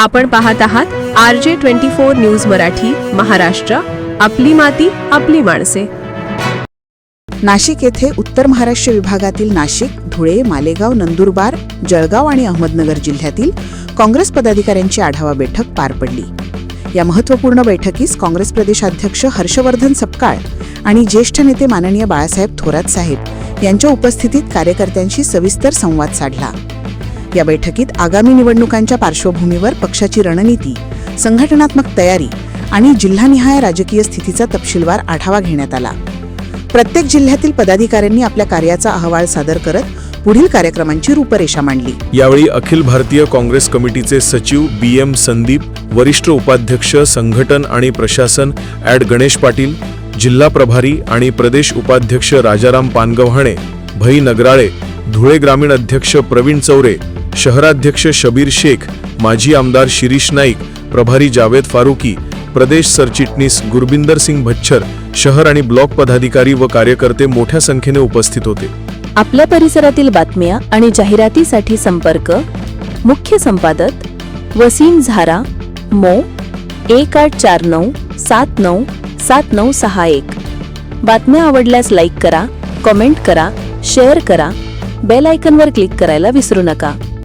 आपण पाहत आहात R J twenty four news Marathi Maharashtra. आपली माती आपली माणसे. नाशिक येथे उत्तर महाराष्ट्र विभागातील नाशिक धुळे मालेगाव नंदुरबार जळगाव आणि अहमदनगर जिल्ह्यातील काँग्रेस पदाधिकाऱ्यांची आढावा बैठक पार पडली. या महत्त्वपूर्ण बैठकीस काँग्रेस प्रदेशाध्यक्ष हर्षवर्धन सपकाळ आणि ज्येष्ठ नेते माननीय बाळासाहेब थोरात साहेब यांच्या उपस्थितीत कार्यकर्त्यांशी सविस्तर संवाद साधला. या बैठकीत आगामी निवडणुकांच्या पार्श्वभूमीवर पक्षाची रणनीती संघटनात्मक तयारी आणि जिल्हानिहाय राजकीय स्थितीचा तपशीलवार आढावा घेण्यात आला. प्रत्येक जिल्ह्यातील पदाधिकाऱ्यांनी आपल्या कार्याचा अहवाल सादर करत पुढील कार्यक्रमांची रूपरेषा मांडली. यावेळी अखिल भारतीय काँग्रेस कमिटीचे सचिव बी एम संदीप वरिष्ठ उपाध्यक्ष संघटन आणि प्रशासन ॲड गणेश पाटील जिल्हा प्रभारी आणि प्रदेश उपाध्यक्ष राजाराम पानगव्हाणे भई नगराळे धुळे ग्रामीण अध्यक्ष प्रवीण चौरे शहराध्यक्ष शबीर शेख माजी आमदार शिरीष नाईक प्रभारी जावेद फारुकी प्रदेश सरचिटणीस गुरबिंदर सिंग भच्छर शहर आणि ब्लॉक पदाधिकारी व कार्यकर्ते मोठ्या संख्येने उपस्थित होते. आपल्या परिसरातील बातम्या आणि जाहिरातीसाठी संपर्क मुख्य संपादक वसीम झारा मो. एक आठ चार नऊ सात नऊ सात नऊ सहा एक. बातम्या आवडल्यास लाईक करा कमेंट करा शेअर करा बेल आयकनवर क्लिक करायला विसरू नका.